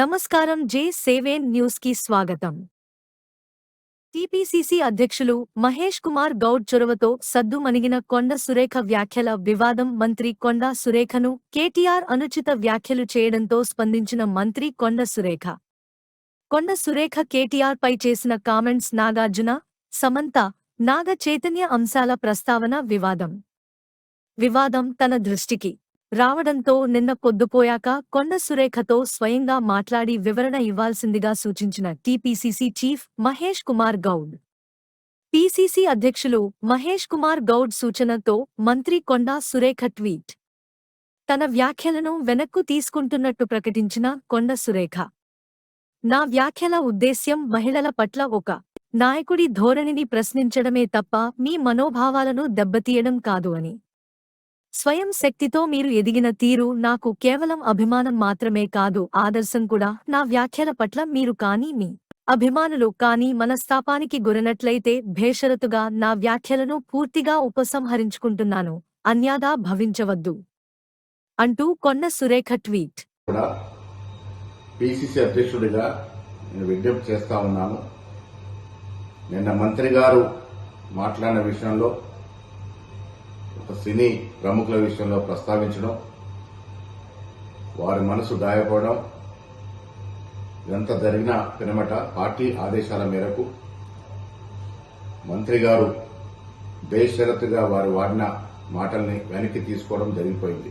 నమస్కారం జే సేవేన్ న్యూస్కి స్వాగతం. టీపీసీసీ అధ్యక్షులు మహేష్ కుమార్ గౌడ్ చొరవతో సద్దుమణిగిన కొండ సురేఖ వ్యాఖ్యల వివాదం మంత్రి కొండ సురేఖను కేటీఆర్ అనుచిత వ్యాఖ్యలు చేయడంతో స్పందించిన మంత్రి కొండ సురేఖ. కొండ సురేఖ కేటీఆర్ పై చేసిన కామెంట్స్ నాగార్జున సమంత నాగ చైతన్య అంశాల ప్రస్తావన వివాదం. వివాదం తన దృష్టికి రావడంతో నిన్న పొద్దుపోయాక కొండ సురేఖతో స్వయంగా మాట్లాడి వివరణ ఇవ్వాల్సిందిగా సూచించిన TPCC chief Mahesh Kumar Goud. PCC అధ్యక్షులు మహేష్ కుమార్ గౌడ్ సూచనతో మంత్రి కొండా సురేఖ ట్వీట్. తన వ్యాఖ్యలను వెనక్కు తీసుకుంటున్నట్టు ప్రకటించిన కొండ సురేఖ. నా వ్యాఖ్యల ఉద్దేశ్యం మహిళల పట్ల ఒక నాయకుడి ధోరణిని ప్రశ్నించడమే తప్ప మీ మనోభావాలను దెబ్బతీయడం కాదు అని. స్వయం శక్తితో మీరు ఎదిగిన తీరు నాకు కేవలం అభిమానం మాత్రమే కాదు ఆదర్శం కూడా. నా వ్యాఖ్యల పట్ల మీరు కానీ మీ అభిమానులు కానీ మనస్తాపానికి గురనట్లయితే భేషరతుగా నా వ్యాఖ్యలను పూర్తిగా ఉపసంహరించుకుంటున్నాను. అన్యాదా భవించవద్దు. అంటూ కొన్న సురేఖ ట్వీట్. పిసిసి అధ్యక్షుడిగా నేను విజ్ఞప్తి చేస్తా ఉన్నాను. నిన్న మంత్రి గారు మాట్లాడిన విషయంలో సినీ ప్రముఖుల విషయంలో ప్రస్తావించడం వారి మనసు గాయపడడం ఇదంతా జరిగిన పినమట పార్టీ ఆదేశాల మేరకు మంత్రి గారు బేషరతుగా వారు వాడిన మాటల్ని వెనక్కి తీసుకోవడం జరిగిపోయింది.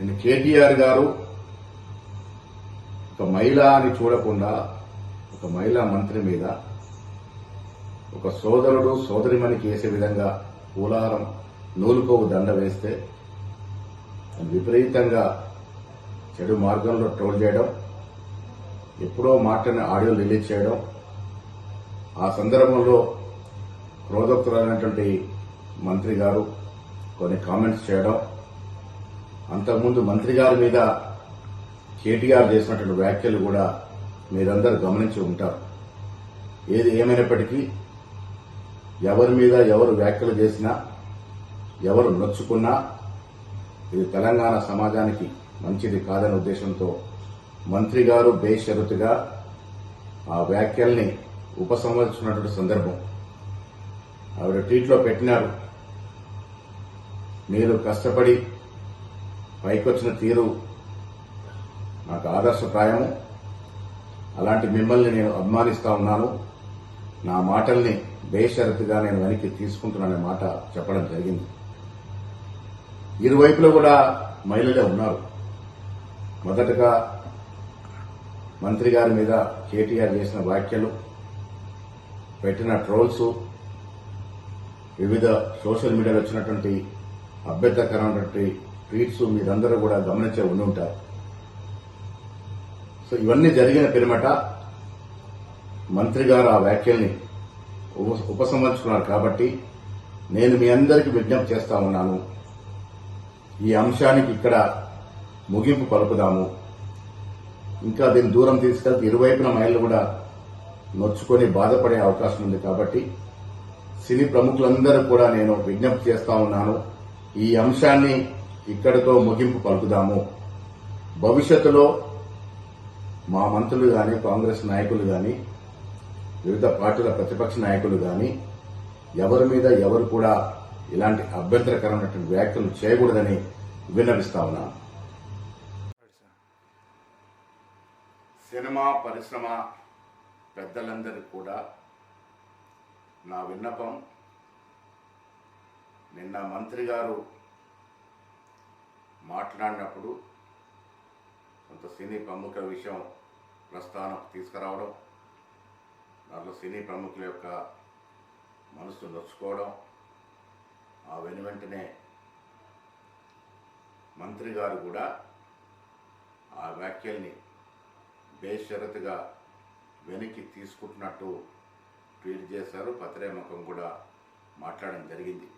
నేను కేటీఆర్ గారు ఒక మహిళ అని చూడకుండా ఒక మహిళా మంత్రి మీద ఒక సోదరుడు సోదరిమణికి వేసే విధంగా పూలారం నూలుకోవు దండ వేస్తే విపరీతంగా చెడు మార్గంలో ట్రోల్ చేయడం ఎప్పుడో మాటని ఆడియో రిలీజ్ చేయడం ఆ సందర్భంలో క్రోధోక్తులైనటువంటి మంత్రి గారు కొన్ని కామెంట్స్ చేయడం అంతకుముందు మంత్రి గారి మీద కేటీఆర్ చేసినటువంటి వ్యాఖ్యలు కూడా మీరందరూ గమనించి ఉంటారు. ఏది ఏమైనప్పటికీ ఎవరి మీద ఎవరు వ్యాఖ్యలు చేసినా ఎవరు నొచ్చుకున్నా ఇది తెలంగాణ సమాజానికి మంచిది కాదనే ఉద్దేశంతో మంత్రి గారు బేషరతుగా ఆ వ్యాఖ్యల్ని ఉపసంహరించుకున్నటువంటి సందర్భం. ఆవిడ ట్వీట్లో పెట్టినారు. మీరు కష్టపడి పైకొచ్చిన తీరు నాకు ఆదర్శప్రాయము. అలాంటి మిమ్మల్ని నేను అభిమానిస్తా ఉన్నాను. నా మాటల్ని బేషరతుగా నేను వెనక్కి తీసుకుంటున్నాననే మాట చెప్పడం జరిగింది. ఇరువైపులో కూడా మహిళలే ఉన్నారు. మొదటగా మంత్రి గారి మీద కేటీఆర్ చేసిన వ్యాఖ్యలు పెట్టిన ట్రోల్స్ వివిధ సోషల్ మీడియాలో వచ్చినటువంటి అభ్యంతరకరమైనటువంటి ట్వీట్స్ మీరందరూ కూడా గమనించే ఉండి ఉంటారు. సో ఇవన్నీ జరిగిన పిరమట మంత్రి గారు ఆ వ్యాఖ్యల్ని ఉపసంహరించుకున్నారు. కాబట్టి నేను మీ అందరికీ విజ్ఞప్తి చేస్తా ఉన్నాను. ఈ అంశానికి ఇక్కడ ముగింపు పలుకుదాము. ఇంకా దీన్ని దూరం తీసుకెళ్తే ఇరువైపున మహిళలు కూడా నొచ్చుకొని బాధపడే అవకాశం ఉంది కాబట్టి సినీ ప్రముఖులందరూ కూడా నేను విజ్ఞప్తి చేస్తా ఉన్నాను. ఈ అంశాన్ని ఇక్కడితో ముగింపు పలుకుదాము. భవిష్యత్తులో మా మంత్రులు కానీ కాంగ్రెస్ నాయకులు కానీ వివిధ పార్టీల ప్రతిపక్ష నాయకులు గాని ఎవరి మీద ఎవరు కూడా ఇలాంటి అభ్యంతరకరమైనటువంటి వ్యాఖ్యలు చేయకూడదని విన్నపిస్తా ఉన్నాను. సినిమా పరిశ్రమ పెద్దలందరికీ కూడా నా విన్నపం నిన్న మంత్రి గారు మాట్లాడినప్పుడు కొంత సినీ ప్రముఖ విషయం ప్రస్థానం తీసుకురావడం దాంట్లో సినీ ప్రముఖుల యొక్క మనసు నొచ్చుకోవడం ఆ వెను వెంటనే మంత్రి గారు కూడా ఆ వ్యాఖ్యల్ని బేషరతుగా వెనక్కి తీసుకుంటున్నట్టు ట్వీట్ చేశారు. పత్రేముఖం కూడా మాట్లాడడం జరిగింది.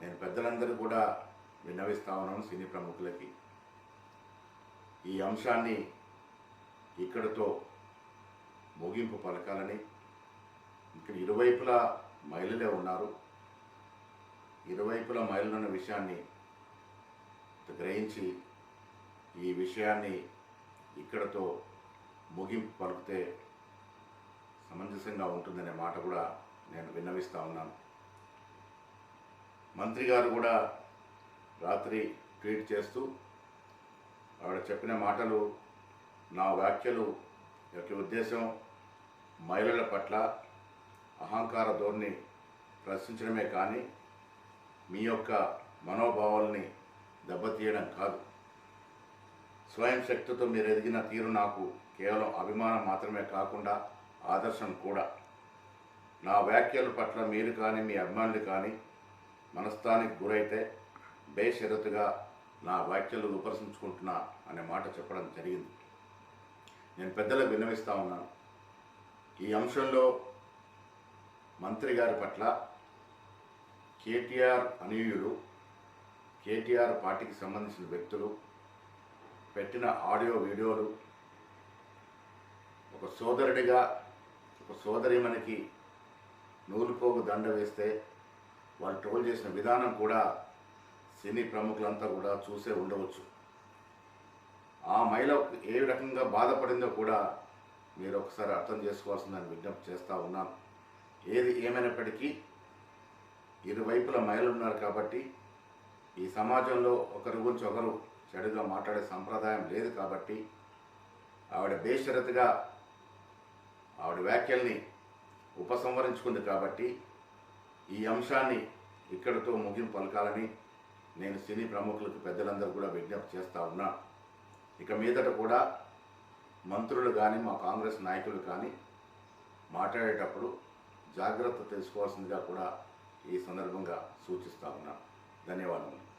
నేను పెద్దలందరూ కూడా విన్నవిస్తా ఉన్నాను సినీ ప్రముఖులకి. ఈ అంశాన్ని ఇక్కడితో ముగింపు పలకాలని ఇక్కడ ఇరువైపులా మహిళలే ఉన్నారు. ఇరువైపులా మహిళలు ఉన్న విషయాన్ని గ్రహించి ఈ విషయాన్ని ఇక్కడతో ముగింపు పలికితే సమంజసంగా ఉంటుందనే మాట కూడా నేను విన్నవిస్తూ ఉన్నాను. మంత్రి గారు కూడా రాత్రి ట్వీట్ చేస్తూ ఆవిడ చెప్పిన మాటలు నా వ్యాఖ్యలు యొక్క ఉద్దేశం మహిళల పట్ల అహంకార ధోరణి ప్రశ్నించడమే కానీ మీ యొక్క మనోభావాల్ని దెబ్బతీయడం కాదు. స్వయం శక్తితో మీరు ఎదిగిన తీరు నాకు కేవలం అభిమానం మాత్రమే కాకుండా ఆదర్శం కూడా. నా వ్యాఖ్యల పట్ల మీరు కానీ మీ అభిమానులు కానీ మనస్థానికి గురైతే బేషరతుగా నా వ్యాఖ్యలు విమర్శించుకుంటున్నా అనే మాట చెప్పడం జరిగింది. నేను పెద్దలకు విన్నవిస్తా ఉన్నాను. ఈ అంశంలో మంత్రి గారి పట్ల కేటీఆర్ అనీయులు కేటీఆర్ పార్టీకి సంబంధించిన వ్యక్తులు పెట్టిన ఆడియో వీడియోలు ఒక సోదరుడిగా ఒక సోదరిమణికి నూలుపోగు దండ వేస్తే వాళ్ళు ట్రోల్ చేసిన విధానం కూడా సినీ ప్రముఖులంతా కూడా చూసే ఉండవచ్చు. ఆ మహిళ ఏ రకంగా బాధపడిందో కూడా మీరు ఒకసారి అర్థం చేసుకోవాల్సిందని విజ్ఞప్తి చేస్తూ ఉన్నాను ఏది ఏమైనప్పటికీ ఇరువైపుల మహిళలు ఉన్నారు కాబట్టి ఈ సమాజంలో ఒకరి గురించి ఒకరు చెడుగా మాట్లాడే సంప్రదాయం లేదు కాబట్టి ఆవిడ బేషరతుగా ఆవిడ వ్యాఖ్యల్ని ఉపసంహరించుకుంది కాబట్టి ఈ అంశాన్ని ఇక్కడితో ముగింపు పలకాలని నేను సినీ ప్రముఖులకు పెద్దలందరూ కూడా విజ్ఞప్తి చేస్తూ ఉన్నాను ఇక మీదట కూడా మంత్రులు కానీ మా కాంగ్రెస్ నాయకులు కానీ మాట్లాడేటప్పుడు జాగ్రత్త తెలుసుకోవాల్సిందిగా కూడా ఈ సందర్భంగా సూచిస్తా ఉన్నా. ధన్యవాదములు.